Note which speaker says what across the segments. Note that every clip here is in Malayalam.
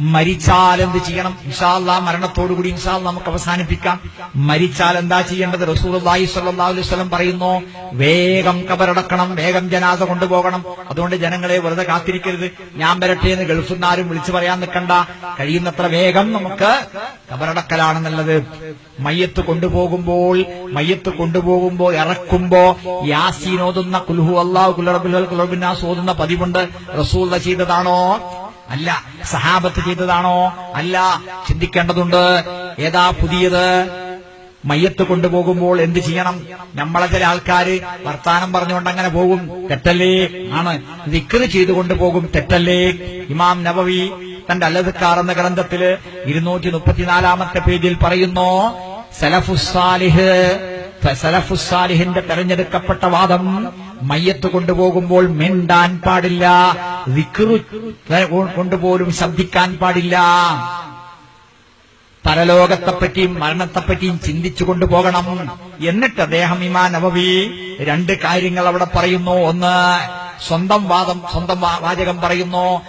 Speaker 1: മരിച്ചാൽ എന്ത് ചെയ്യണം? ഇൻഷാല്ല മരണത്തോടുകൂടി ഇൻഷാൽ നമുക്ക് അവസാനിപ്പിക്കാം. മരിച്ചാൽ എന്താ ചെയ്യേണ്ടത്? റസൂലി സല്ലാ അലൈവലം പറയുന്നു വേഗം കബറടക്കണം വേഗം ജനാസ കൊണ്ടുപോകണം. അതുകൊണ്ട് ജനങ്ങളെ വെറുതെ കാത്തിരിക്കരുത്. ഞാൻ വരട്ടെ എന്ന് ആരും വിളിച്ചു പറയാൻ നിൽക്കണ്ട. കഴിയുന്നത്ര വേഗം നമുക്ക് കബറടക്കലാണ് നല്ലത്. മയ്യത്ത് കൊണ്ടുപോകുമ്പോൾ മയ്യത്ത് കൊണ്ടുപോകുമ്പോൾ ഇറക്കുമ്പോ യാസീനോതുന്ന കുൽഹു അള്ളാഹു കുലറബുൽ കുലബിനാസ് ഓതുന്ന പതിവുണ്ട്. റസൂൽ ചെയ്തതാണോ? അല്ല സഹാബത്ത് ചെയ്തതാണോ? അല്ല ചിന്തിക്കേണ്ടതുണ്ട്. ഏതാ പുതിയത്? മയ്യത്ത് കൊണ്ടുപോകുമ്പോൾ എന്ത് ചെയ്യണം? നമ്മളെ ചില ആൾക്കാർ വർത്താനം പറഞ്ഞുകൊണ്ട് അങ്ങനെ പോകും. തെറ്റല്ലേ? ആണ്. ദിക്കറ് ചെയ്തു കൊണ്ടുപോകും. തെറ്റല്ലേ? ഇമാം നബവി തന്റെ അല്ലതുക്കാർ എന്ന ഗ്രന്ഥത്തിൽ ഇരുന്നൂറ്റി മുപ്പത്തിനാലാമത്തെ പേജിൽ പറയുന്നു സലഫുസാലിഹ് സലഫുസാലിഹിന്റെ തെരഞ്ഞെടുക്കപ്പെട്ട വാദം മയ്യത്ത് കൊണ്ടുപോകുമ്പോൾ മിണ്ടാൻ പാടില്ല. വിക്രു കൊണ്ടുപോലും ശബ്ദിക്കാൻ പാടില്ല. പരലോകത്തെപ്പറ്റിയും മരണത്തെപ്പറ്റിയും ചിന്തിച്ചു കൊണ്ടുപോകണം. എന്നിട്ട് അദ്ദേഹം ഇമാ നവവി രണ്ട് കാര്യങ്ങൾ അവിടെ പറയുന്നു. ഒന്ന് സ്വന്തം വാദം സ്വന്തം വാചകം പറയുന്നു.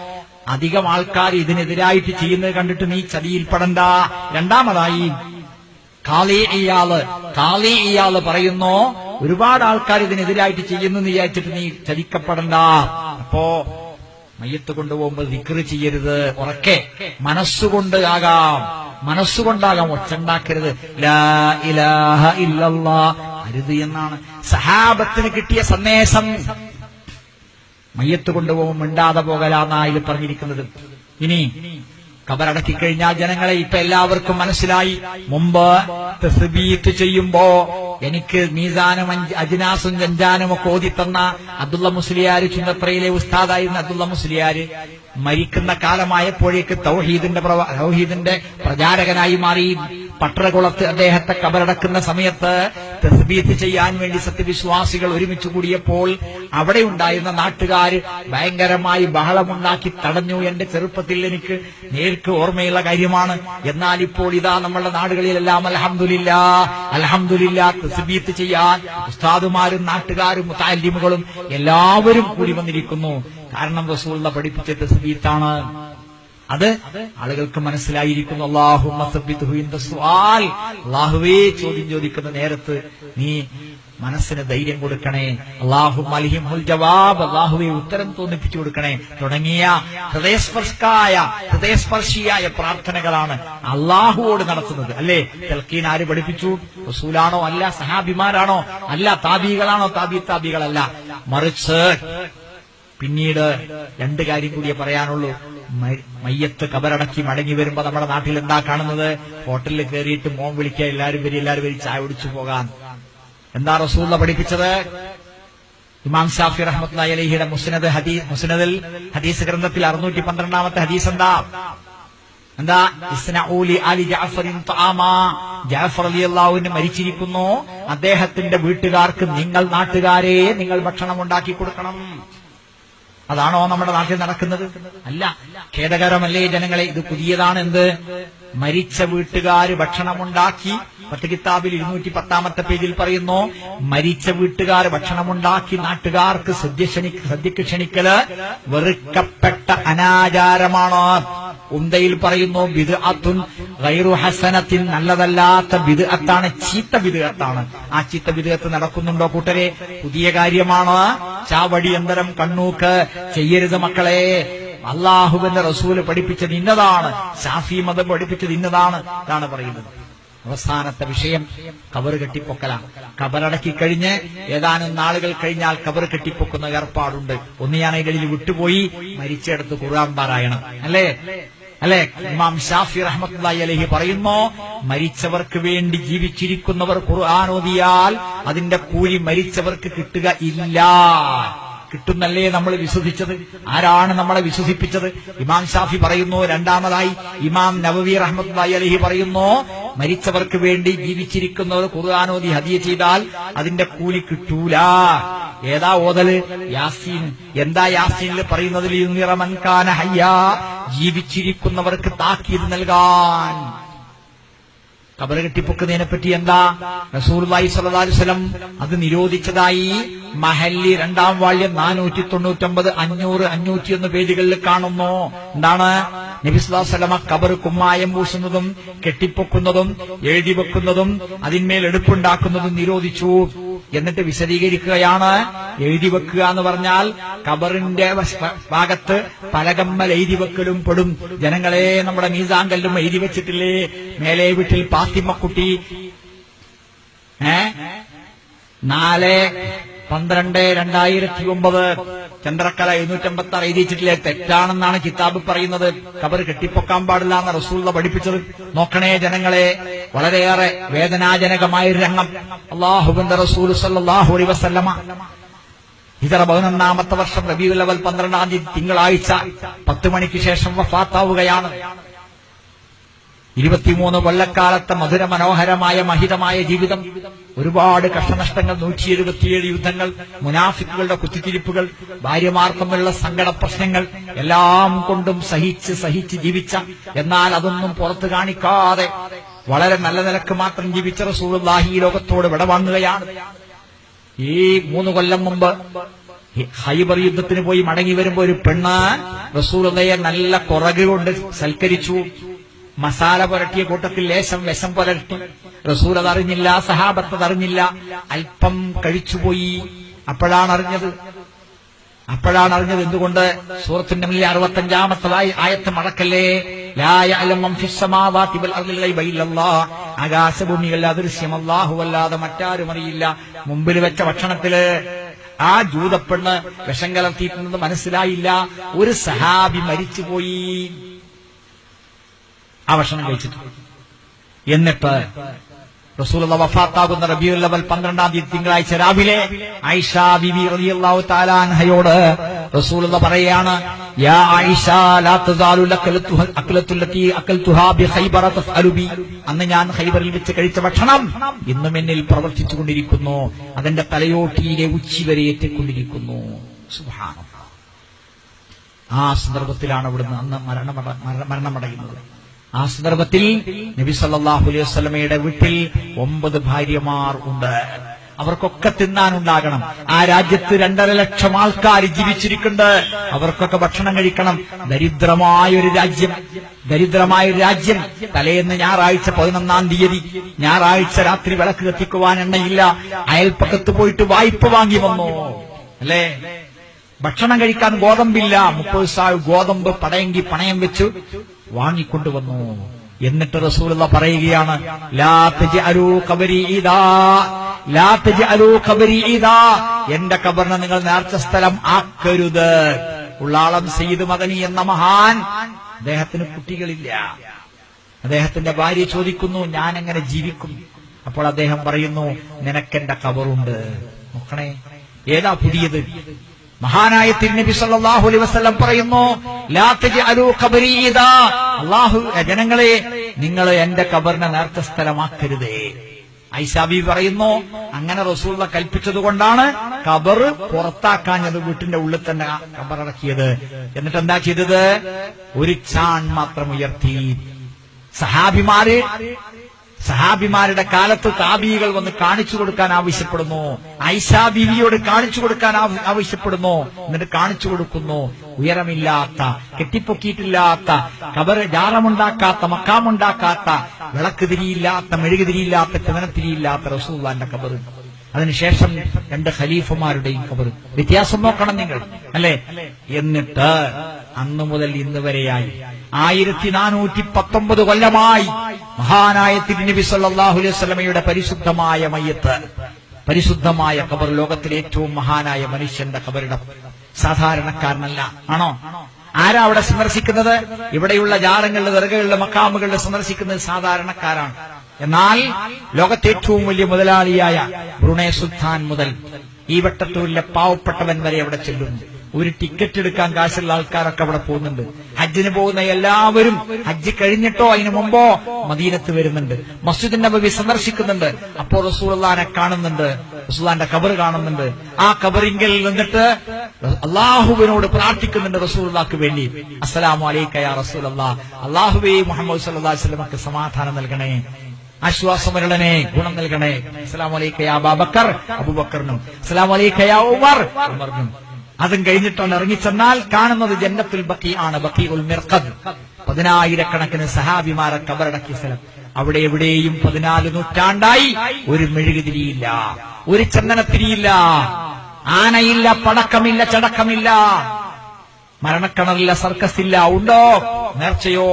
Speaker 1: അധികം ആൾക്കാർ ഇതിനെതിരായിട്ട് ചെയ്യുന്നത് കണ്ടിട്ട് നീ ചതിയിൽപ്പെടണ്ട രണ്ടാമതായി കാളി ഇയാൾ കാളി ഇയാൾ പറയുന്നു ഒരുപാട് ആൾക്കാർ ഇതിനെതിരായിട്ട് ചെയ്യുന്നു എന്ന് വിചാരിച്ചിട്ട് നീ ചതിക്കപ്പെടണ്ട. അപ്പോ മയ്യത്ത് കൊണ്ടുപോകുമ്പോൾ വിക്രി ചെയ്യരുത്. ഉറക്കെ മനസ്സുകൊണ്ട് ആകാം. മനസ്സുകൊണ്ടാകാം ഒച്ചുണ്ടാക്കരുത്. ഇലാഹ അരുത് എന്നാണ്. സഹാബത്തിന് കിട്ടിയ സന്ദേശം. മയ്യത്ത് കൊണ്ടുപോകും മിണ്ടാതെ പോകലാന്നാ ഇതിൽ പറഞ്ഞിരിക്കുന്നത്. ഇനി കബറടക്കി കഴിഞ്ഞാൽ ജനങ്ങളെ ഇപ്പൊ എല്ലാവർക്കും മനസ്സിലായി. മുമ്പ് ചെയ്യുമ്പോ എനിക്ക് മീസാനും അജിനാസും ജഞ്ചാനും ഒക്കെ ഓതിത്തന്ന അബ്ദുള്ള മുസ്ലിയാർ ചുന്നത്രയിലെ ഉസ്താദായിരുന്ന അബ്ദുള്ള മുസ്ലിയാര് മരിക്കുന്ന കാലമായപ്പോഴേക്ക് തൗഹീദിന്റെ തൗഹീദിന്റെ പ്രചാരകനായി മാറി. പട്ടറകുളത്ത് അദ്ദേഹത്തെ കബറടക്കുന്ന സമയത്ത് തസ്ബീത്ത് ചെയ്യാൻ വേണ്ടി സത്യവിശ്വാസികൾ ഒരുമിച്ച് കൂടിയപ്പോൾ അവിടെ ഉണ്ടായിരുന്ന നാട്ടുകാർ ഭയങ്കരമായി ബഹളമുണ്ടാക്കി തടഞ്ഞു. എന്റെ ചെറുപ്പത്തിൽ എനിക്ക് നേർക്ക് ഓർമ്മയുള്ള കാര്യമാണ്. എന്നാൽ ഇപ്പോൾ ഇതാ നമ്മളുടെ നാടുകളിലെല്ലാം അലഹമുല്ല അലഹമുല്ല തസ്ബീത്ത് ചെയ്യാൻ ഉസ്താദുമാരും നാട്ടുകാരും മുത്താലിമുകളും എല്ലാവരും കൂടി വന്നിരിക്കുന്നു. കാരണം റസൂള്ള പഠിപ്പിച്ച തസ്ബീത്താണ്. അത് ആളുകൾക്ക് മനസ്സിലായിരിക്കുന്നു. അള്ളാഹുവേ ചോദ്യം ചോദിക്കുന്ന നേരത്ത് നീ മനസ്സിന് ധൈര്യം കൊടുക്കണേ. അള്ളാഹു മലിഹിമുൽ ജവാബ്. അള്ളാഹുവെ ഉത്തരം തോന്നിപ്പിച്ചു കൊടുക്കണേ. തുടങ്ങിയ ഹൃദയസ്പർശായ ഹൃദയസ്പർശിയായ പ്രാർത്ഥനകളാണ് അള്ളാഹുവോട് നടത്തുന്നത്. അല്ലേ? തെൽക്കീൻ ആര് പഠിപ്പിച്ചു? റസൂലാണോ അല്ല? സഹാബിമാരാണോ? അല്ല താബികളാണോ താബി താബികളല്ല മറിച്ച് പിന്നീട് രണ്ട് കാര്യം കൂടിയേ പറയാനുള്ളൂ. മയ്യത്ത് കബറടക്കി മടങ്ങി വരുമ്പോ നമ്മുടെ നാട്ടിൽ എന്താ കാണുന്നത്? ഹോട്ടലിൽ കയറിയിട്ട് മോം വിളിക്കുക എല്ലാരും വരി എല്ലാരും വരി ചായ കുടിച്ചു പോകാൻ എന്താ റസൂല പഠിപ്പിച്ചത്? ഇമാം ഷാഫി റഹ്മത് അലഹിയുടെ മുസ്നദ് ഹദീസ് മുസ്നദിൽ ഹദീസ് ഗ്രന്ഥത്തിൽ അറുന്നൂറ്റി പന്ത്രണ്ടാമത്തെ ഹദീസ് എന്താ? എന്താ? ഇസ്നഊലി അലി ജാഫറിൻ ജാഫർ അലിയല്ലാഹുവിന് മരിച്ചിരിക്കുന്നു. അദ്ദേഹത്തിന്റെ വീട്ടുകാർക്ക് നിങ്ങൾ നാട്ടുകാരെ നിങ്ങൾ ഭക്ഷണം ഉണ്ടാക്കി കൊടുക്കണം. അതാണോ നമ്മുടെ നാട്ടിൽ നടക്കുന്നത്? അല്ല ഖേദകരമല്ലേ ജനങ്ങളെ ഇത് പുതിയതാണ് എന്ത് മരിച്ച വീട്ടുകാർ ഭക്ഷണമുണ്ടാക്കി കിതാബിൽ ഇരുന്നൂറ്റി പത്താമത്തെ പേജിൽ പറയുന്നു മരിച്ച വീട്ടുകാർ ഭക്ഷണമുണ്ടാക്കി നാട്ടുകാർക്ക് സദ്യ ക്ഷണിക്കൽ വെറുക്കപ്പെട്ട അനാചാരമാണ്. ഉന്തയിൽ പറയുന്നു ബിദ് അത്തുൻ ഗൈറു ഹസനത്തിൻ നല്ലതല്ലാത്ത ബിദ് അത്താണ് ചീത്ത ബിദ് അത്താണ് ആ ചീത്ത ബിദ് അത്ത് നടക്കുന്നുണ്ടോ കൂട്ടരെ? പുതിയ കാര്യമാണ്. ചാവടി അന്തരം കണ്ണൂക്ക്. ചെയ്യരുത് മക്കളെ. അള്ളാഹുവിന്റെ റസൂൽ പഠിപ്പിച്ചത് ഇന്നതാണ്. ഷാഫി മതം പഠിപ്പിച്ചത് ഇന്നതാണ് ഇതാണ് പറയുന്നത്. അവസാനത്തെ വിഷയം കബർ കെട്ടിപ്പൊക്കലാണ്. കബറടക്കി കഴിഞ്ഞ് ഏതാനും നാളുകൾ കഴിഞ്ഞാൽ കബർ കെട്ടിപ്പൊക്കുന്ന ഏർപ്പാടുണ്ട്. ഒന്ന് ഞാൻ അതിൽ വിട്ടുപോയി മരിച്ചെടുത്ത് ഖുർആൻ പാരായണം. അല്ലേ? അല്ലെ? ഇമാം ഷാഫി റഹ്മത്തുള്ളാഹി അലഹി പറയുന്നു മരിച്ചവർക്ക് വേണ്ടി ജീവിച്ചിരിക്കുന്നവർ ഖുർആൻ ഓതിയാൽ അതിന്റെ കൂലി മരിച്ചവർക്ക് കിട്ടുക ഇല്ല. കിട്ടുന്നല്ലേ നമ്മൾ വിശ്വസിച്ചത്? ആരാണ് നമ്മളെ വിശ്വസിപ്പിച്ചത്? ഇമാം ഷാഫി പറയുന്നു രണ്ടാമതായി ഇമാം നവവി റഹ്മത്തുള്ളാഹി അലഹി പറയുന്നു മരിച്ചവർക്ക് വേണ്ടി ജീവിച്ചിരിക്കുന്നവർ ഖുർആാനോദി ഹദിയ ചെയ്താൽ അതിന്റെ കൂലി കിട്ടൂല. ഏതാ ഓതൽ? യാസീൻ. എന്താ യാസീനിൽ പറയുന്നതിൽ ജീവിച്ചിരിക്കുന്നവർക്ക് താക്കീത് നൽകാൻ. കബറ് കെട്ടിപ്പൊക്കുന്നതിനെ പറ്റി എന്താ റസൂർലായി സല്ലാസ്ലം അത് നിരോധിച്ചതായി മഹല്ലി രണ്ടാം വാള്യം നാനൂറ്റി തൊണ്ണൂറ്റൊമ്പത് അഞ്ഞൂറ് അഞ്ഞൂറ്റിയൊന്ന് പേജുകളിൽ കാണുന്നു. എന്താണ്? നബിസ്ലാസ്ലമ കബർ കുമ്മായം പൂശുന്നതും കെട്ടിപ്പൊക്കുന്നതും എഴുതി വെക്കുന്നതും അതിന്മേൽ എടുപ്പുണ്ടാക്കുന്നതും നിരോധിച്ചു. എന്നിട്ട് വിശദീകരിക്കുകയാണ്. എഴുതി വെക്കുക എന്ന് പറഞ്ഞാൽ കബറിന്റെ ഭാഗത്ത് പലകമ്മൽ എഴുതി വെക്കലും പെടും. ജനങ്ങളെ നമ്മുടെ മീസാങ്കല്ലും എഴുതി വെച്ചിട്ടില്ലേ? മേലെ വീട്ടിൽ പാത്തിമ്മക്കുട്ടി. ഏ? നാല് പന്ത്രണ്ട് രണ്ടായിരത്തി ഒമ്പത് ചന്ദ്രക്കല എഴുന്നൂറ്റമ്പത്തി ആറ് എഴുതിയിട്ടില്ലേ? തെറ്റാണെന്നാണ് കിതാബ് പറയുന്നത്. കബർ കെട്ടിപ്പൊക്കാൻ പാടില്ല എന്ന് റസൂള്ള പഠിപ്പിച്ചത്. നോക്കണേ ജനങ്ങളെ വളരെയേറെ വേദനാജനകമായ ഒരു രംഗം. അള്ളാഹുബിന്റെ റസൂൽ സല്ലാഹു അലൈ വസല്ലമ ഇതര പതിനൊന്നാമത്തെ വർഷം റബിയുൽ അവൽ പന്ത്രണ്ടാം തീയതി തിങ്കളാഴ്ച പത്ത് മണിക്ക് ശേഷം വഫാത്താവുകയാണ്. ഇരുപത്തിമൂന്ന് കൊല്ലക്കാലത്തെ മധുര മനോഹരമായ മഹിതമായ ജീവിതം ഒരുപാട് കഷ്ടനഷ്ടങ്ങൾ നൂറ്റി എഴുപത്തിയേഴ് യുദ്ധങ്ങൾ മുനാഫിക്കുകളുടെ കുത്തിത്തിരിപ്പുകൾ ഭാര്യമാർ തമ്മിലുള്ള സങ്കട പ്രശ്നങ്ങൾ എല്ലാം കൊണ്ടും സഹിച്ച് സഹിച്ച് ജീവിച്ച എന്നാൽ അതൊന്നും പുറത്തു കാണിക്കാതെ വളരെ നല്ല നിലയ്ക്ക് മാത്രം ജീവിച്ച റസൂലുള്ളാഹി ലോകത്തോട് വിടവാങ്ങുകയാണ് ഈ മൂന്ന് കൊല്ലം മുമ്പ് ഹൈബർ യുദ്ധത്തിന് പോയി മടങ്ങി വരുമ്പോ ഒരു പെണ്ണ് റസൂലയെ നല്ല കുറകുകൊണ്ട് സൽക്കരിച്ചു. മസാല പുരട്ടിയ കൂട്ടത്തിൽ ലേശം വിഷം പുരട്ടി. റസൂൽ അതറിഞ്ഞില്ല സഹാബത്ത് അതറിഞ്ഞില്ല അല്പം കഴിച്ചുപോയി. അപ്പോഴാണ് അറിഞ്ഞത്. അപ്പോഴാണ് അറിഞ്ഞത് എന്തുകൊണ്ട്? സൂറത്തിന്റെ മുന്നിൽ അറുപത്തഞ്ചാമത്തതായി ആയത്ത് മടക്കല്ലേ ലാ അദൃശ്യം. ആകാശഭൂമികളിൽ അദൃശ്യമല്ലാഹുവല്ലാതെ മറ്റാരും അറിയില്ല. മുമ്പിൽ വെച്ച ഭക്ഷണത്തിൽ ആ ജൂതപ്പെണ്ണ് വിഷം കലർത്തിയിട്ടുണ്ടെന്ന് മനസ്സിലായില്ല. ഒരു സഹാബി മരിച്ചുപോയി. ആ ഭക്ഷണം കഴിച്ചിട്ട് എന്നിട്ട് റസൂലുള്ള വഫാത്താകുന്ന റബിയുൽ അവൽ പന്ത്രണ്ടാം തീയതി തിങ്കളാഴ്ച രാവിലെ ആയിഷ ബിബി റളിയല്ലാഹു തആല അൻഹയോട് റസൂലുള്ള പറയാണ് യാ ആയിഷ ലാ ബി ബി. അന്ന് ഞാൻ ഹൈബറിൽ വെച്ച് കഴിച്ച ഭക്ഷണം ഇന്നും എന്നിൽ പ്രവർത്തിച്ചുകൊണ്ടിരിക്കുന്നു. അതെന്റെ തലയോട്ടിയിലെ ഉച്ചി വരെ എത്തിക്കൊണ്ടിരിക്കുന്നു. സുബ്ഹാനല്ലാഹ്. ആ സന്ദർഭത്തിലാണ് അവിടുന്ന് അന്ന് മരണമട മരണമടയുന്നത്. ആ സന്ദർഭത്തിൽ നബി സല്ലാഹു അലൈഹി വസ്ലമയുടെ വീട്ടിൽ ഒമ്പത് ഭാര്യമാർ ഉണ്ട്. അവർക്കൊക്കെ തിന്നാനുണ്ടാകണം. ആ രാജ്യത്ത് രണ്ടര ലക്ഷം ആൾക്കാർ ജീവിച്ചിരിക്കുന്നുണ്ട്. അവർക്കൊക്കെ ഭക്ഷണം കഴിക്കണം. ദരിദ്രമായൊരു രാജ്യം. ദരിദ്രമായ ഒരു രാജ്യം. തലേന്ന് ഞായറാഴ്ച പതിനൊന്നാം തീയതി. ഞായറാഴ്ച രാത്രി വിളക്ക് കത്തിക്കുവാൻ എണ്ണയില്ല. അയൽപ്പക്കത്ത് പോയിട്ട് വായ്പ വാങ്ങി വന്നു. അല്ലേ? ഭക്ഷണം കഴിക്കാൻ ഗോതമ്പില്ല. മുപ്പത് സാവ് ഗോതമ്പ് പടയെങ്കി പണയം വെച്ചു. വാങ്ങിക്കൊണ്ടുവന്നു. എന്നിട്ട് റസൂലുള്ള പറയുകയാണ് എന്റെ കബറിനെ നിങ്ങൾ നേർച്ച സ്ഥലം ആക്കരുത്. ഉള്ളാളം സയ്യിദ് മദനി എന്ന മഹാൻ. അദ്ദേഹത്തിന് കുട്ടികളില്ല. അദ്ദേഹത്തിന്റെ ഭാര്യ ചോദിക്കുന്നു ഞാൻ എങ്ങനെ ജീവിക്കും? അപ്പോൾ അദ്ദേഹം പറയുന്നു നിനക്കെന്റെ കബറുണ്ട് നോക്കണേ ഏതാ പുതിയത്? മഹാനായ തിരുനബി സല്ലാഹു അലൈ വസ്ലം പറയുന്നു അള്ളാഹു ജനങ്ങളെ നിങ്ങൾ എന്റെ കബറിനെ നേർത്ത സ്ഥലമാക്കരുതേ. ഐസാബി പറയുന്നു അങ്ങനെ റസൂള്ള കൽപ്പിച്ചത് കൊണ്ടാണ് കബർ പുറത്താക്കാഞ്ഞത് വീട്ടിന്റെ ഉള്ളിൽ തന്നെ കബറിറക്കിയത് എന്നിട്ട് എന്താ ചെയ്തത്? ഒരു ചാൺ മാത്രം ഉയർത്തി. സഹാബിമാര് സഹാബിമാരുടെ കാലത്ത് താബികൾ വന്ന് കാണിച്ചു കൊടുക്കാൻ ആവശ്യപ്പെടുന്നു. ഐഷാ ബിവിയോട് കാണിച്ചു കൊടുക്കാൻ ആവശ്യപ്പെടുന്നു. എന്നിട്ട് കാണിച്ചു കൊടുക്കുന്നു. ഉയരമില്ലാത്ത കെട്ടിപ്പൊക്കിയിട്ടില്ലാത്ത കബറ് ജാറമുണ്ടാക്കാത്ത മക്കാമുണ്ടാക്കാത്ത വിളക്ക് തിരിയില്ലാത്ത മെഴുകുതിരിയില്ലാത്ത ചിതനത്തിരിയില്ലാത്ത റസൂള്ളാന്റെ കബറ്. അതിനുശേഷം രണ്ട് ഖലീഫുമാരുടെയും കബർ വ്യത്യാസം നോക്കണം നിങ്ങൾ. അല്ലെ? എന്നിട്ട് അന്നു മുതൽ ഇന്ന് വരെയായി. ആയിരത്തി നാനൂറ്റി പത്തൊമ്പത് കൊല്ലമായി മഹാനായ തിരുനബി സല്ലാഹു അലൈഹി വസല്ലമയുടെ പരിശുദ്ധമായ മയ്യത്ത് പരിശുദ്ധമായ ഖബർ ലോകത്തിലെ ഏറ്റവും മഹാനായ മനുഷ്യന്റെ കബറിടം സാധാരണക്കാരനല്ല ആണോ? ആരാ അവിടെ സന്ദർശിക്കുന്നത്? ഇവിടെയുള്ള ജാലങ്ങളുടെ ദർഗകളുടെ മക്കാമുകളുടെ സന്ദർശിക്കുന്നത് സാധാരണക്കാരാണ്. എന്നാൽ ലോകത്തെ ഏറ്റവും വലിയ മുതലാളിയായ ബ്രുണേ സുൽത്താൻ മുതൽ ഈ വട്ടത്തൂരിലെ പാവപ്പെട്ടവൻ വരെ അവിടെ ചെല്ലുന്നു. ഒരു ടിക്കറ്റ് എടുക്കാൻ കാശുള്ള ആൾക്കാരൊക്കെ അവിടെ പോകുന്നുണ്ട്. ഹജ്ജിന് പോകുന്ന എല്ലാവരും ഹജ്ജ് കഴിഞ്ഞിട്ടോ അതിനു മുമ്പോ മദീനത്ത് വരുന്നുണ്ട്. മസ്ജിദ് നബവി സന്ദർശിക്കുന്നുണ്ട്. അപ്പോൾ റസൂള്ളാനെ കാണുന്നുണ്ട്. റസൂള്ളാന്റെ കബർ കാണുന്നുണ്ട്. ആ കബറിങ്കിൽ നിന്നിട്ട് അള്ളാഹുവിനോട് പ്രാർത്ഥിക്കുന്നുണ്ട് റസൂള്ളാക്ക് വേണ്ടി. അസ്സലാമു അലൈക്കയാ റസൂൽ അള്ളാഹുബേ മുഹമ്മദ് സല്ലാസ്ലമക്ക് സമാധാനം നൽകണേ. ആശ്വാസമരുളനെ ഗുണം നൽകണേ. അസ്സലാമു അലൈക്കയാ അബൂബക്കർ. അബുബക്കറിനും. അസ്സലാമു അലൈക്കയാ ഉമർ. ഉമറിനും. അതും കഴിഞ്ഞിട്ടാണ് ഇറങ്ങിച്ചെന്നാൽ കാണുന്നത് ജന്നത്തുൽ ബക്കി ആണ് ബക്കി ഉൽ മിർഖദ്. പതിനായിരക്കണക്കിന് സഹാബിമാരെ കബറടക്കിയ സ്ഥലം. അവിടെ എവിടെയും പതിനാല് നൂറ്റാണ്ടായി ഒരു മെഴുകുതിരിയില്ല ഒരു ചന്ദനത്തിരിയില്ല ആനയില്ല പടക്കമില്ല ചടക്കമില്ല. മരണക്കണറില്ല സർക്കസ് ഇല്ല ഉണ്ടോ? നേർച്ചയോ?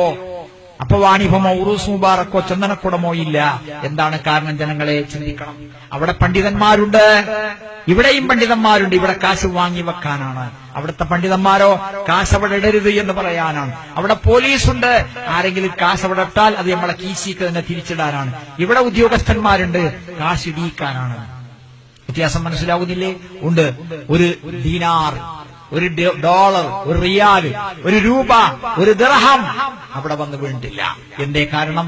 Speaker 1: അപ്പവാണിഭമോ ഉറൂസ് മുബാറക്കോ ചന്ദനക്കുടമോ ഇല്ല. എന്താണ് കാരണം ജനങ്ങളെ? ചിന്തിക്കണം. അവിടെ പണ്ഡിതന്മാരുണ്ട്. ഇവിടെയും പണ്ഡിതന്മാരുണ്ട്. ഇവിടെ കാശ് വാങ്ങി വെക്കാനാണ്. അവിടുത്തെ പണ്ഡിതന്മാരോ കാശ് അവിടെ ഇടരുത് എന്ന് പറയാനാണ്. അവിടെ പോലീസുണ്ട്. ആരെങ്കിലും കാശ് അവിടെ ഇട്ടാൽ അത് നമ്മളെ കീശിക്ക് തന്നെ തിരിച്ചിടാനാണ്. ഇവിടെ ഉദ്യോഗസ്ഥന്മാരുണ്ട്. കാശ് ഇടിയിക്കാനാണ്. വ്യത്യാസം മനസ്സിലാകുന്നില്ലേ ഉണ്ട്. ഒരു ദീനാർ. ഒരു ഡോളർ ഒരു റിയാൽ ഒരു രൂപ ഒരു ദർഹം അവിടെ വന്ന് വീണ്ടില്ല എന്റെ കാരണം?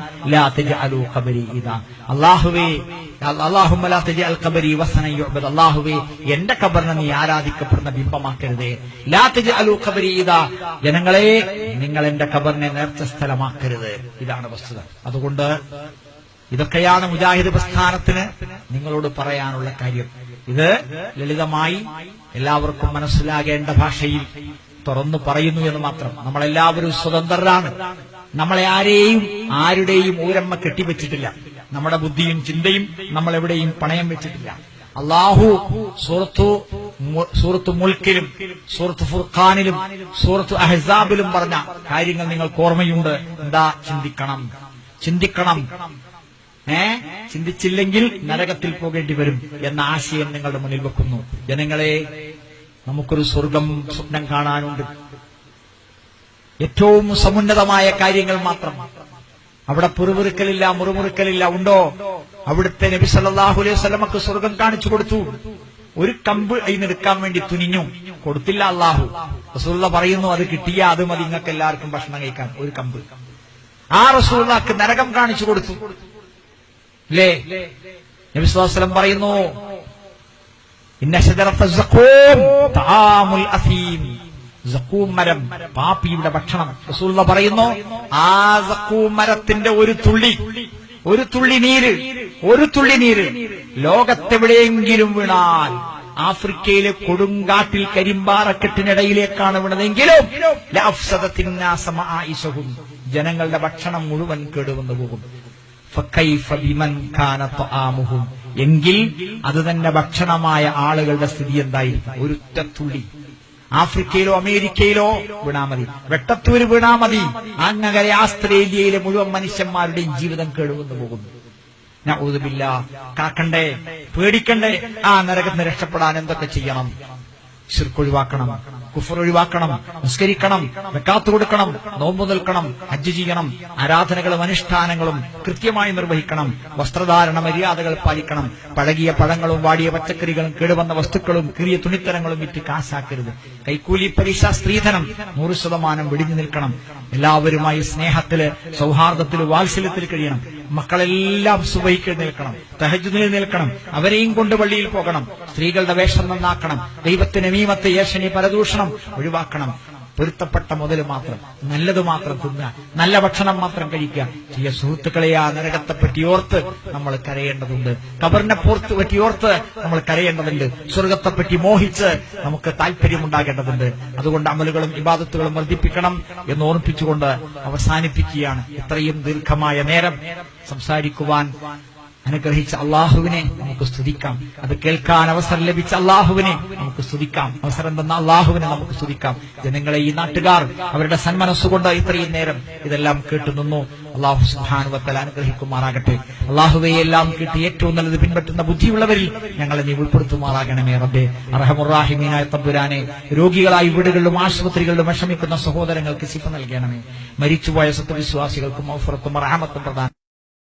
Speaker 1: ഖബരി യുഅബദ്. അല്ലാഹുവേ എന്റെ ഖബറിനെ നീ ആരാധിക്കപ്പെടുന്ന ബിംബമാക്കരുതേ. ലാ അലു ഖബരി ഇതാ ജനങ്ങളെ നിങ്ങൾ എന്റെ ഖബറിനെ നേർച്ച സ്ഥലമാക്കരുത്. ഇതാണ് വസ്തുത. അതുകൊണ്ട് ഇതൊക്കെയാണ് മുജാഹിദ് പ്രസ്ഥാനത്തിന് നിങ്ങളോട് പറയാനുള്ള കാര്യം. ഇത് ലളിതമായി എല്ലാവർക്കും മനസ്സിലാകേണ്ട ഭാഷയിൽ തുറന്നു പറയുന്നു എന്ന് മാത്രം. നമ്മളെല്ലാവരും സ്വതന്ത്രരാണ്. നമ്മളെ ആരെയും ആരുടെയും ഊരമ്മ കെട്ടിവെച്ചിട്ടില്ല. നമ്മുടെ ബുദ്ധിയും ചിന്തയും നമ്മൾ എവിടെയും പണയം വെച്ചിട്ടില്ല. അള്ളാഹു സൂറത്തു സുഹൃത്തു മുൽക്കിലും സൂറത്ത് ഫുർഖാനിലും സൂറത്ത് അഹ്സാബിലും പറഞ്ഞ കാര്യങ്ങൾ നിങ്ങൾക്ക് ഓർമ്മയുണ്ട്. എന്താ? ചിന്തിക്കണം. ചിന്തിക്കണം. ഏ? ചിന്തിച്ചില്ലെങ്കിൽ നരകത്തിൽ പോകേണ്ടി വരും എന്ന ആശയം നിങ്ങളുടെ മുന്നിൽ വെക്കുന്നു. ജനങ്ങളെ നമുക്കൊരു സ്വർഗം സ്വപ്നം കാണാനുണ്ട്. ഏറ്റവും സമുന്നതമായ കാര്യങ്ങൾ മാത്രം. അവിടെ പുറുപുറുക്കലില്ല മുറുമുറുക്കലില്ല ഉണ്ടോ? അവിടുത്തെ നബി സല്ലാഹു അലൈഹി സ്വലമക്ക് സ്വർഗം കാണിച്ചു കൊടുത്തു. ഒരു കമ്പ് അതിനെടുക്കാൻ വേണ്ടി തുനിഞ്ഞു. കൊടുത്തില്ല അള്ളാഹു റസൂള്ള പറയുന്നു അത് കിട്ടിയ അത് മതി. നിങ്ങൾക്ക് എല്ലാവർക്കും ഭക്ഷണം കഴിക്കാൻ. ഒരു കമ്പ്. ആ റസൂള്ളക്ക് നരകം കാണിച്ചു കൊടുത്തു. അല്ലേ നബി സ്വല്ലല്ലാഹു അലൈഹി വസല്ലം പറയുന്നു മരം പാപ്പിയുടെ ഭക്ഷണം. റസൂലുള്ള പറയുന്നു ആ സക്കൂം മരത്തിന്റെ ഒരു തുള്ളി ഒരു തുള്ളി നീര് ഒരു തുള്ളി നീര് ലോകത്തെവിടെയെങ്കിലും വീണാൽ ആഫ്രിക്കയിലെ കൊടുങ്കാട്ടിൽ കരിമ്പാറക്കെട്ടിനിടയിലേക്കാണ് വീണതെങ്കിലും. ജനങ്ങളുടെ ഭക്ഷണം മുഴുവൻ കേടുവന്നു പോകും എങ്കിൽ അത് തന്നെ ഭക്ഷണമായ ആളുകളുടെ സ്ഥിതി എന്തായിരിക്കും ഒരുറ്റ തുള്ളി ആഫ്രിക്കയിലോ അമേരിക്കയിലോ വീണാ മതി. വെട്ടത്തൂര് വീണാ മതി. അങ്ങനെ ആസ്ട്രേലിയയിലെ മുഴുവൻ മനുഷ്യന്മാരുടെയും ജീവിതം കേടുവന്നു പോകുന്നു. നഊദുബില്ല കാക്കണ്ടേ? പേടിക്കണ്ടേ? ആ നരകത്തിന് രക്ഷപ്പെടാൻ എന്തൊക്കെ ചെയ്യണം? ശിർക്ക് ഒഴിവാക്കണം. കുഫർ ഒഴിവാക്കണം നിസ്കരിക്കണം വെക്കാത്തു കൊടുക്കണം നോമ്പ് നിൽക്കണം ഹജ്ജ് ചെയ്യണം ആരാധനകളും അനുഷ്ഠാനങ്ങളും കൃത്യമായി നിർവഹിക്കണം വസ്ത്രധാരണ മര്യാദകൾ പാലിക്കണം പഴകിയ പഴങ്ങളും വാടിയ പച്ചക്കറികളും കേടുവന്ന വസ്തുക്കളും കീറിയ തുണിത്തരങ്ങളും വിറ്റ് കാശാക്കരുത്. കൈക്കൂലി പരീക്ഷ സ്ത്രീധനം നൂറ് ശതമാനം വെടിഞ്ഞു നിൽക്കണം. എല്ലാവരുമായി സ്നേഹത്തിൽ സൗഹാർദ്ദത്തിൽ വാത്സല്യത്തിൽ കഴിയണം. മക്കളെല്ലാം സുബൈക്ക് നിൽക്കണം തഹജുദിൽ നിൽക്കണം അവരെയും കൊണ്ട് പള്ളിയിൽ പോകണം സ്ത്രീകളുടെ വേഷം നന്നാക്കണം ദൈവത്തിന് മീമത്തെ യേശനി പരദൂഷണം ഒഴിവാക്കണം. പൊരുത്തപ്പെട്ട മുതൽ മാത്രം നല്ലത് മാത്രം തിന്നുക നല്ല ഭക്ഷണം മാത്രം കഴിക്കുക. ചില സുഹൃത്തുക്കളെ ആ നരകത്തെ പറ്റിയോർത്ത് നമ്മൾ കരയേണ്ടതുണ്ട്. കബറിനെ പോർത്ത് പറ്റിയോർത്ത് നമ്മൾ കരയേണ്ടതുണ്ട്. സ്വർഗത്തെ പറ്റി മോഹിച്ച് നമുക്ക് താല്പര്യമുണ്ടാകേണ്ടതുണ്ട് അതുകൊണ്ട് അമലുകളും ഇബാദത്തുകളും വർദ്ധിപ്പിക്കണം എന്ന് ഓർമ്മിപ്പിച്ചുകൊണ്ട് അവസാനിപ്പിക്കുകയാണ് ഇത്രയും ദീർഘമായ നേരം സംസാരിക്കുവാൻ അനുഗ്രഹിച്ച അള്ളാഹുവിനെ നമുക്ക് സ്തുതിക്കാം. അത് കേൾക്കാൻ അവസരം ലഭിച്ച അള്ളാഹുവിനെ നമുക്ക് സ്തുതിക്കാം. അവസരം തന്ന അള്ളാഹുവിനെ നമുക്ക് സ്തുതിക്കാം. ജനങ്ങളെ ഈ നാട്ടുകാർ അവരുടെ സന്മനസ്സുകൊണ്ട് ഇത്രയും നേരം ഇതെല്ലാം കേട്ടു നിന്നു. അള്ളാഹു സുഹാനുവത്തൽ അനുഗ്രഹിക്കുമാറാകട്ടെ. അള്ളാഹുവെ എല്ലാം കേട്ട് ഏറ്റവും നല്ലത് പിൻപറ്റുന്ന ബുദ്ധിയുള്ളവരിൽ ഞങ്ങളെ നീ ഉൾപ്പെടുത്തുമാറാകണമേ റബ്ബെ. അറഹമുറാഹിമീനായ തമ്പുരാനെ രോഗികളായി വീടുകളിലും ആശുപത്രികളിലും വിഷമിക്കുന്ന സഹോദരങ്ങൾക്ക് ശിപ്പ നൽകണമേ. മരിച്ചുപോയ സത്യവിശ്വാസികൾക്കും ഔഫറത്തും റഹമത്തും പ്രധാനം